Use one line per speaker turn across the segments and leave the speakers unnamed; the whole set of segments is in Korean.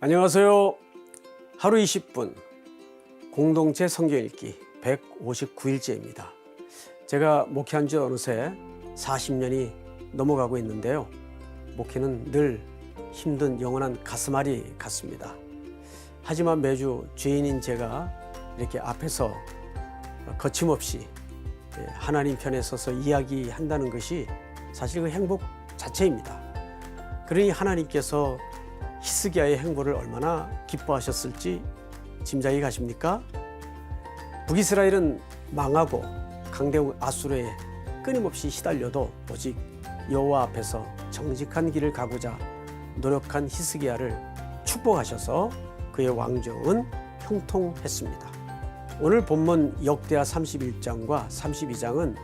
안녕하세요. 하루 20분 공동체 성경 읽기 159일째입니다. 제가 목회한 지 어느새 40년이 넘어가고 있는데요. 목회는 늘 힘든 영원한 가슴앓이 같습니다. 하지만 매주 죄인인 제가 이렇게 앞에서 거침없이 하나님 편에 서서 이야기한다는 것이 사실 그 행복 자체입니다. 그러니 하나님께서 히스기야의 행보를 얼마나 기뻐하셨을지 짐작이 가십니까? 북이스라엘은 망하고 강대국 아수르에 끊임없이 시달려도 오직 여호와 앞에서 정직한 길을 가고자 노력한 히스기야를 축복하셔서 그의 왕정은 형통했습니다. 오늘 본문 역대하 31장과 32장은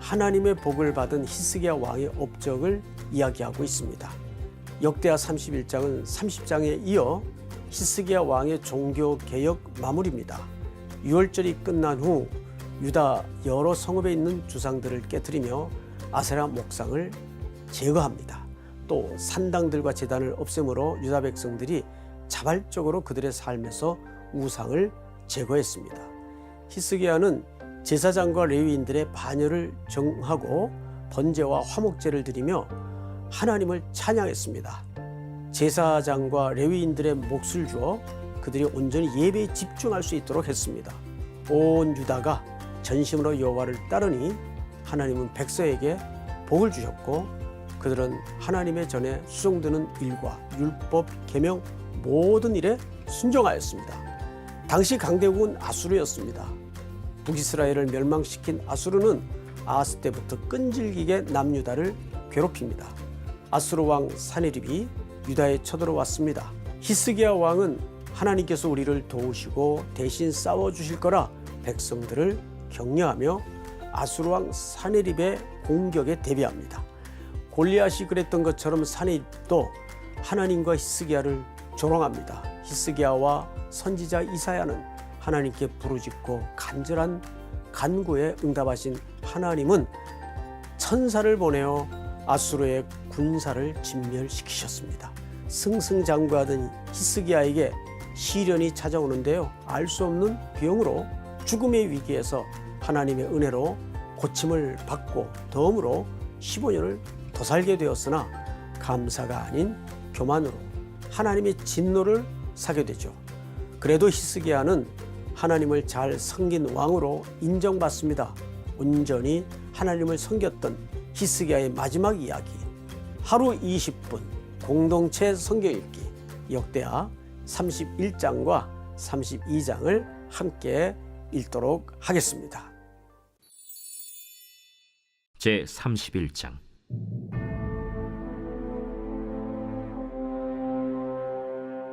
하나님의 복을 받은 히스기야 왕의 업적을 이야기하고 있습니다. 역대하 31장은 30장에 이어 히스기야 왕의 종교 개혁 마무리입니다. 유월절이 끝난 후 유다 여러 성읍에 있는 주상들을 깨뜨리며 아세라 목상을 제거합니다. 또 산당들과 제단을 없애므로 유다 백성들이 자발적으로 그들의 삶에서 우상을 제거했습니다. 히스기야는 제사장과 레위인들의 반열을 정하고 번제와 화목제를 드리며 하나님을 찬양했습니다. 제사장과 레위인들의 몫을 주어 그들이 온전히 예배에 집중할 수 있도록 했습니다. 온 유다가 전심으로 여호와를 따르니 하나님은 백성에게 복을 주셨고 그들은 하나님의 전에 수송되는 일과 율법, 계명 모든 일에 순종하였습니다. 당시 강대국은 아수르였습니다. 북이스라엘을 멸망시킨 아수르는 아스 때부터 끈질기게 남유다를 괴롭힙니다. 아수르 왕 사네립이 유다에 쳐들어왔습니다. 히스기야 왕은 하나님께서 우리를 도우시고 대신 싸워 주실 거라 백성들을 격려하며 아수르 왕 사네립의 공격에 대비합니다. 골리앗이 그랬던 것처럼 사네립도 하나님과 히스기야를 조롱합니다. 히스기야와 선지자 이사야는 하나님께 부르짖고 간절한 간구에 응답하신 하나님은 천사를 보내어 아수르의 군사를 진멸시키셨습니다. 승승장구하던 히스기야에게 시련이 찾아오는데요. 알 수 없는 병으로 죽음의 위기에서 하나님의 은혜로 고침을 받고 덤으로 15년을 더 살게 되었으나 감사가 아닌 교만으로 하나님의 진노를 사게 되죠. 그래도 히스기야는 하나님을 잘 섬긴 왕으로 인정받습니다. 온전히 하나님을 섬겼던 히스기야의 마지막 이야기. 하루 20분 공동체 성경 읽기 역대하 31장과 32장을 함께 읽도록 하겠습니다.
제 31장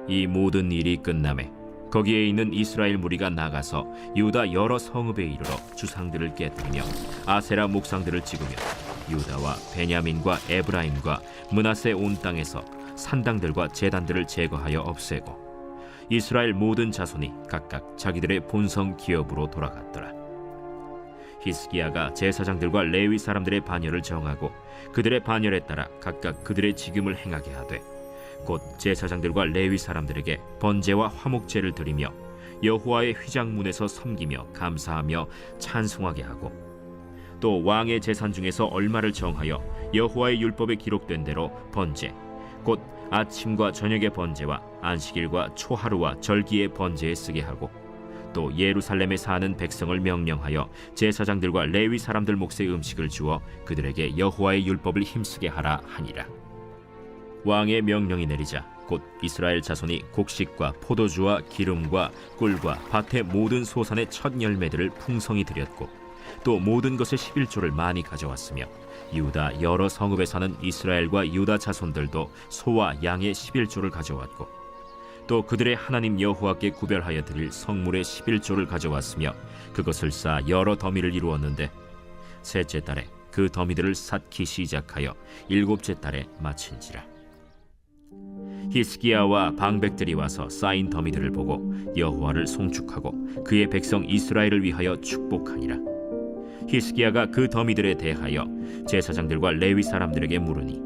이 모든 일이 끝남에 거기에 있는 이스라엘 무리가 나가서 유다 여러 성읍에 이르러 주상들을 깨뜨리며 아세라 목상들을 찍으며 유다와 베냐민과 에브라임과 문하세 온 땅에서 산당들과 제단들을 제거하여 없애고 이스라엘 모든 자손이 각각 자기들의 본성 기업으로 돌아갔더라. 히스기야가 제사장들과 레위 사람들의 반열을 정하고 그들의 반열에 따라 각각 그들의 직임을 행하게 하되 곧 제사장들과 레위 사람들에게 번제와 화목제를 드리며 여호와의 휘장문에서 섬기며 감사하며 찬송하게 하고 또 왕의 재산 중에서 얼마를 정하여 여호와의 율법에 기록된 대로 번제 곧 아침과 저녁의 번제와 안식일과 초하루와 절기의 번제에 쓰게 하고 또 예루살렘에 사는 백성을 명령하여 제사장들과 레위 사람들 몫의 음식을 주어 그들에게 여호와의 율법을 힘쓰게 하라 하니라. 왕의 명령이 내리자 곧 이스라엘 자손이 곡식과 포도주와 기름과 꿀과 밭의 모든 소산의 첫 열매들을 풍성히 드렸고 또 모든 것의 11조를 많이 가져왔으며 유다 여러 성읍에 사는 이스라엘과 유다 자손들도 소와 양의 11조를 가져왔고 또 그들의 하나님 여호와께 구별하여 드릴 성물의 11조를 가져왔으며 그것을 쌓아 여러 더미를 이루었는데 셋째 달에 그 더미들을 쌓기 시작하여 일곱째 달에 마친지라. 히스기야와 방백들이 와서 쌓인 더미들을 보고 여호와를 송축하고 그의 백성 이스라엘을 위하여 축복하니라 히스기야가 그 더미들에 대하여 제사장들과 레위 사람들에게 물으니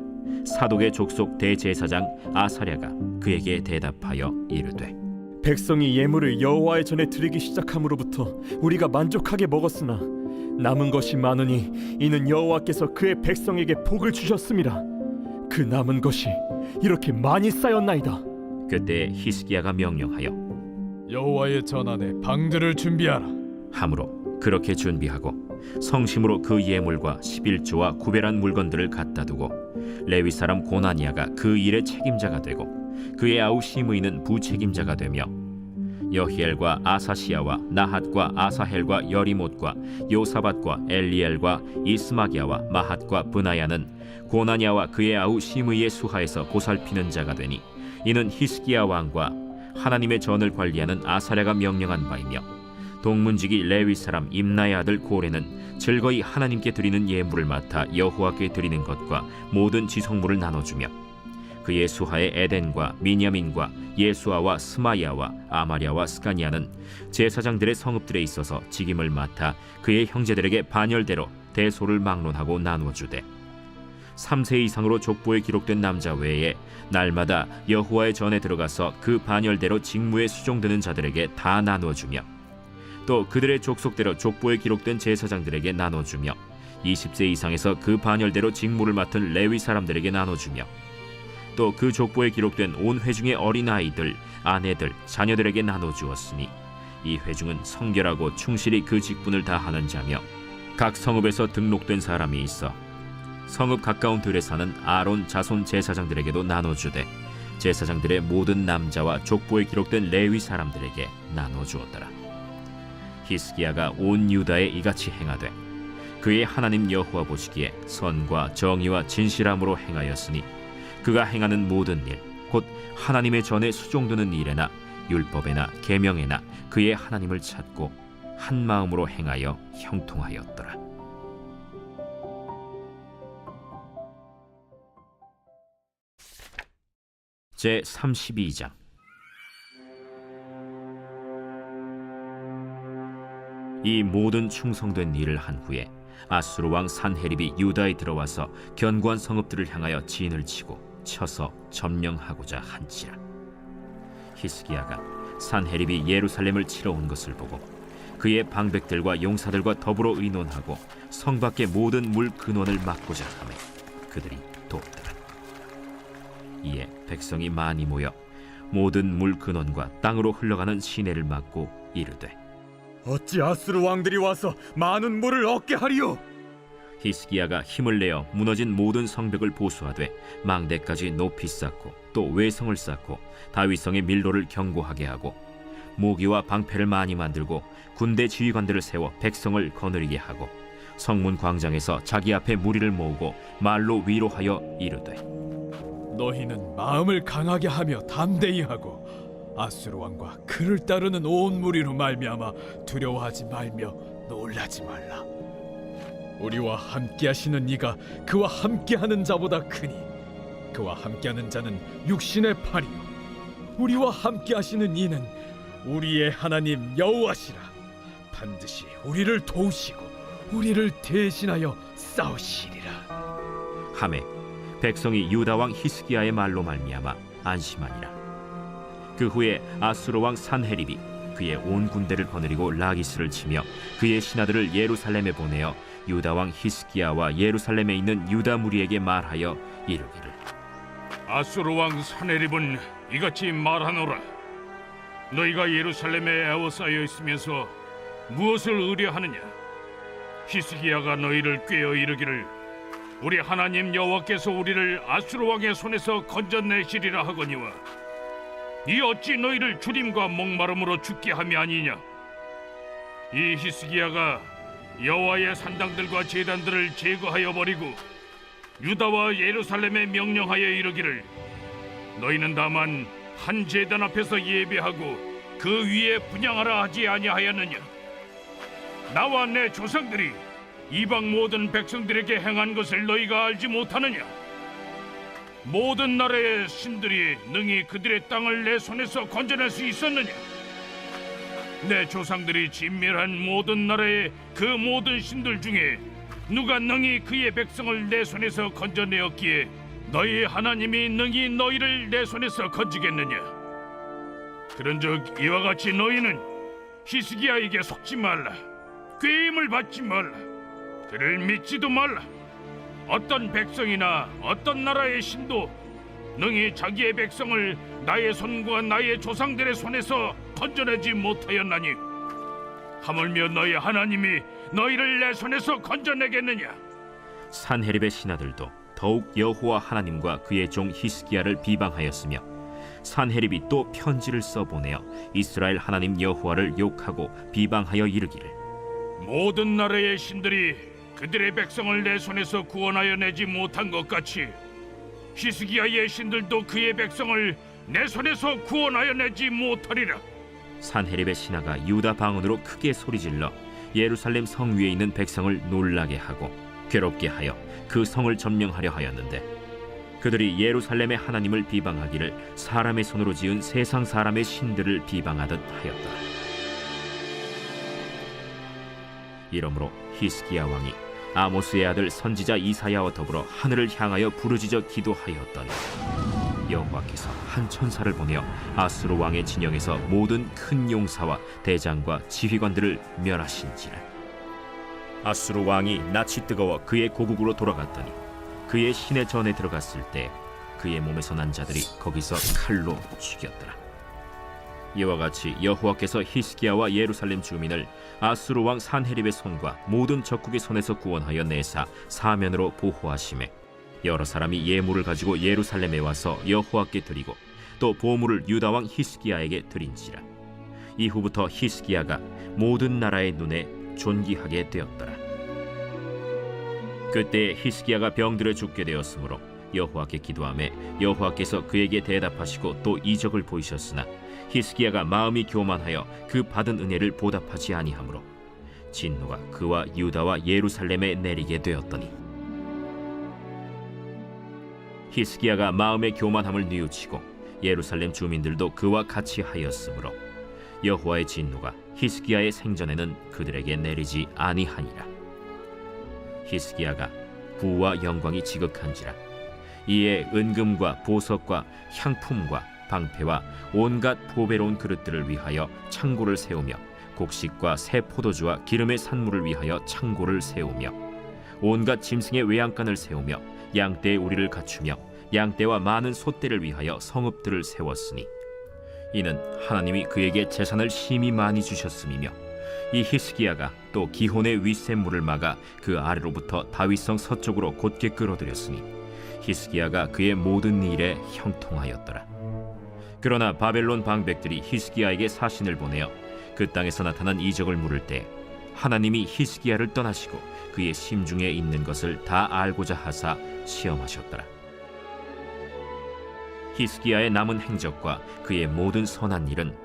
사독의 족속 대제사장 아사랴가 그에게 대답하여 이르되
백성이 예물을 여호와의 전에 드리기 시작함으로부터 우리가 만족하게 먹었으나 남은 것이 많으니 이는 여호와께서 그의 백성에게 복을 주셨습니다. 그 남은 것이 이렇게 많이 쌓였나이다.
그때 히스기야가 명령하여
여호와의 전 안에 방들을 준비하라.
함으로 그렇게 준비하고 성심으로 그 예물과 11조와 구별한 물건들을 갖다 두고 레위 사람 고나니아가 그 일의 책임자가 되고 그의 아우 시므이는 부책임자가 되며 여히엘과 아사시아와 나핫과 아사헬과 여리못과 요사밧과 엘리엘과 이스마기야와 마핫과 브나야는 고나니아와 그의 아우 시므이의 수하에서 보살피는 자가 되니 이는 히스기야 왕과 하나님의 전을 관리하는 아사랴가 명령한 바이며 동문지기 레위 사람 임나의 아들 고레는 즐거이 하나님께 드리는 예물을 맡아 여호와께 드리는 것과 모든 지성물을 나눠주며 그의 수하의 에덴과 미냐민과 예수아와 스마야와 아마랴와 스가니아는 제사장들의 성읍들에 있어서 직임을 맡아 그의 형제들에게 반열대로 대소를 막론하고 나누어 주되 3세 이상으로 족보에 기록된 남자 외에 날마다 여호와의 전에 들어가서 그 반열대로 직무에 수종드는 자들에게 다 나누어 주며 또 그들의 족속대로 족보에 기록된 제사장들에게 나눠주며 20세 이상에서 그 반열대로 직무를 맡은 레위 사람들에게 나눠주며 또 그 족보에 기록된 온 회중의 어린 아이들, 아내들, 자녀들에게 나눠주었으니 이 회중은 성결하고 충실히 그 직분을 다하는 자며 각 성읍에서 등록된 사람이 있어 성읍 가까운 들에 사는 아론 자손 제사장들에게도 나눠주되 제사장들의 모든 남자와 족보에 기록된 레위 사람들에게 나눠주었더라. 히스기야가 온 유다에 이같이 행하되 그의 하나님 여호와 보시기에 선과 정의와 진실함으로 행하였으니 그가 행하는 모든 일 곧 하나님의 전에 수종드는 일에나 율법에나 계명에나 그의 하나님을 찾고 한 마음으로 행하여 형통하였더라. 제 32장 이 모든 충성된 일을 한 후에 아수르 왕 산헤립이 유다에 들어와서 견고한 성읍들을 향하여 진을 치고 쳐서 점령하고자 한지라. 히스기야가 산헤립이 예루살렘을 치러 온 것을 보고 그의 방백들과 용사들과 더불어 의논하고 성 밖의 모든 물 근원을 막고자 하매 그들이 돕더라. 이에 백성이 많이 모여 모든 물 근원과 땅으로 흘러가는 시내를 막고 이르되
어찌 아수르 왕들이 와서 많은 물을 얻게 하리요?
히스기야가 힘을 내어 무너진 모든 성벽을 보수하되 망대까지 높이 쌓고 또 외성을 쌓고 다윗성의 밀로를 견고하게 하고 모기와 방패를 많이 만들고 군대 지휘관들을 세워 백성을 거느리게 하고 성문 광장에서 자기 앞에 무리를 모으고 말로 위로하여 이르되
너희는 마음을 강하게 하며 담대히 하고 아수르 왕과 그를 따르는 온 무리로 말미암아 두려워하지 말며 놀라지 말라. 우리와 함께하시는 이가 그와 함께하는 자보다 크니 그와 함께하는 자는 육신의 팔이요 우리와 함께하시는 이는 우리의 하나님 여호와시라 반드시 우리를 도우시고 우리를 대신하여 싸우시리라.
하매 백성이 유다 왕 히스기야의 말로 말미암아 안심하니라 그 후에 아수르 왕 산헤립이 그의 온 군대를 거느리고 라기스를 치며 그의 신하들을 예루살렘에 보내어 유다 왕 히스기야와 예루살렘에 있는 유다 무리에게 말하여 이르기를.
아수르 왕 사네립은 이같이 말하노라. 너희가 예루살렘에 에워싸여 있으면서 무엇을 의뢰하느냐? 히스기야가 너희를 꾀어 이르기를 우리 하나님 여호와께서 우리를 아수르 왕의 손에서 건져내시리라 하거니와 이 어찌 너희를 주림과 목마름으로 죽게 함이 아니냐? 이 히스기야가 여호와의 산당들과 제단들을 제거하여 버리고 유다와 예루살렘에 명령하여 이르기를 너희는 다만 한 제단 앞에서 예배하고 그 위에 분양하라 하지 아니하였느냐? 나와 내 조상들이 이방 모든 백성들에게 행한 것을 너희가 알지 못하느냐 모든 나라의 신들이 능히 그들의 땅을 내 손에서 건져낼 수 있었느냐 내 조상들이 진멸한 모든 나라의 그 모든 신들 중에 누가 능히 그의 백성을 내 손에서 건져내었기에 너희 하나님이 능히 너희를 내 손에서 건지겠느냐? 그런즉 이와 같이 너희는 히스기야에게 속지 말라. 꾀임을 받지 말라. 그를 믿지도 말라. 어떤 백성이나 어떤 나라의 신도 능히 자기의 백성을 나의 손과 나의 조상들의 손에서 건져내지 못하였나니 하물며 너희 하나님이 너희를 내 손에서 건져내겠느냐?
산헤립의 신하들도 더욱 여호와 하나님과 그의 종 히스기야를 비방하였으며 산헤립이 또 편지를 써 보내어 이스라엘 하나님 여호와를 욕하고 비방하여 이르기를
모든 나라의 신들이 그들의 백성을 내 손에서 구원하여 내지 못한 것 같이 히스기야의 신들도 그의 백성을 내 손에서 구원하여 내지 못하리라.
산헤립의 신하가 유다 방언으로 크게 소리질러 예루살렘 성 위에 있는 백성을 놀라게 하고 괴롭게 하여 그 성을 점령하려 하였는데 그들이 예루살렘의 하나님을 비방하기를 사람의 손으로 지은 세상 사람의 신들을 비방하듯 하였더라. 이러므로 히스기야 왕이 아모스의 아들 선지자 이사야와 더불어 하늘을 향하여 부르짖어 기도하였더니 여호와께서 한 천사를 보내어 아수르 왕의 진영에서 모든 큰 용사와 대장과 지휘관들을 멸하신지라. 아수르 왕이 낯이 뜨거워 그의 고국으로 돌아갔더니 그의 신의 전에 들어갔을 때 그의 몸에서 난 자들이 거기서 칼로 죽였더라 이와 같이 여호와께서 히스기야와 예루살렘 주민을 아수르 왕 산헤립의 손과 모든 적국의 손에서 구원하여 내사 사면으로 보호하심에 여러 사람이 예물을 가지고 예루살렘에 와서 여호와께 드리고 또 보물을 유다 왕 히스기야에게 드린지라. 이후부터 히스기야가 모든 나라의 눈에 존귀하게 되었더라. 그때 히스기야가 병들어 죽게 되었으므로 여호와께 기도하매 여호와께서 그에게 대답하시고 또 이적을 보이셨으나 히스기야가 마음이 교만하여 그 받은 은혜를 보답하지 아니하므로 진노가 그와 유다와 예루살렘에 내리게 되었더니 히스기야가 마음의 교만함을 뉘우치고 예루살렘 주민들도 그와 같이 하였으므로 여호와의 진노가 히스기야의 생전에는 그들에게 내리지 아니하니라. 히스기야가 부와 영광이 지극한지라 이에 은금과 보석과 향품과 방패와 온갖 보배로운 그릇들을 위하여 창고를 세우며 곡식과 새 포도주와 기름의 산물을 위하여 창고를 세우며 온갖 짐승의 외양간을 세우며 양떼의 우리를 갖추며 양떼와 많은 소떼를 위하여 성읍들을 세웠으니 이는 하나님이 그에게 재산을 심히 많이 주셨음이며 이 히스기야가 또 기혼의 윗샘물을 막아 그 아래로부터 다윗성 서쪽으로 곧게 끌어들였으니 히스기야가 그의 모든 일에 형통하였더라. 그러나 바벨론 방백들이 히스기야에게 사신을 보내어 그 땅에서 나타난 이적을 물을 때 하나님이 히스기야를 떠나시고 그의 심중에 있는 것을 다 알고자 하사 시험하셨더라. 히스기야의 남은 행적과 그의 모든 선한 일은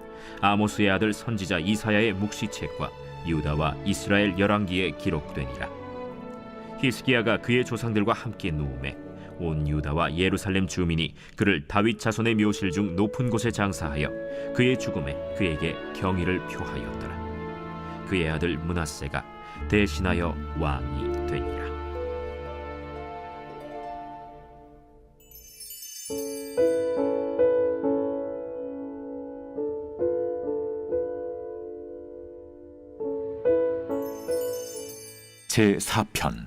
아모스의 아들 선지자 이사야의 묵시책과 유다와 이스라엘 열왕기에 기록되니라. 히스기야가 그의 조상들과 함께 누움에 온 유다와 예루살렘 주민이 그를 다윗 자손의 묘실 중 높은 곳에 장사하여 그의 죽음에 그에게 경의를 표하였더라. 그의 아들 문하세가 대신하여 왕이 되니라.
제 4편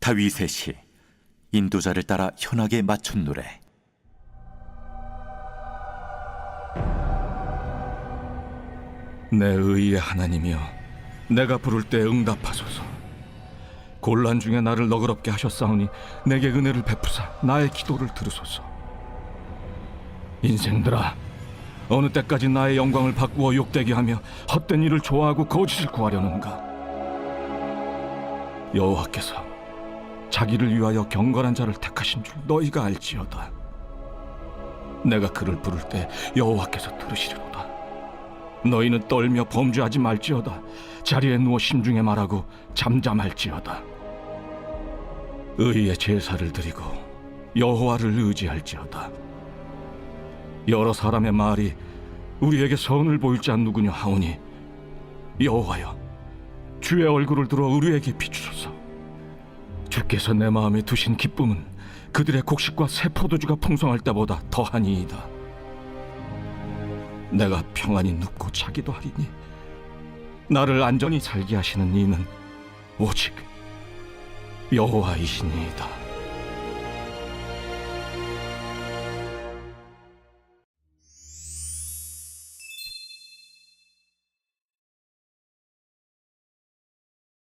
다윗의 시 인도자를 따라 현악에 맞춘 노래.
내 의의 하나님이여 내가 부를 때 응답하소서. 곤란 중에 나를 너그럽게 하셨사오니 내게 은혜를 베푸사 나의 기도를 들으소서. 인생들아 어느 때까지 나의 영광을 바꾸어 욕되게 하며 헛된 일을 좋아하고 거짓을 구하려는가? 여호와께서 자기를 위하여 경건한 자를 택하신 줄 너희가 알지어다. 내가 그를 부를 때 여호와께서 들으시리로다. 너희는 떨며 범죄하지 말지어다. 자리에 누워 심중에 말하고 잠잠할지어다. 의의 제사를 드리고 여호와를 의지할지어다. 여러 사람의 말이 우리에게 선을 보일지 안 누구냐 하오니 여호와여 주의 얼굴을 들어 우리에게 비추소서 주께서 내 마음에 두신 기쁨은 그들의 곡식과 새 포도주가 풍성할 때보다 더하니이다. 내가 평안히 눕고 자기도 하리니 나를 안전히 살게 하시는 이는 오직 여호와이시니이다.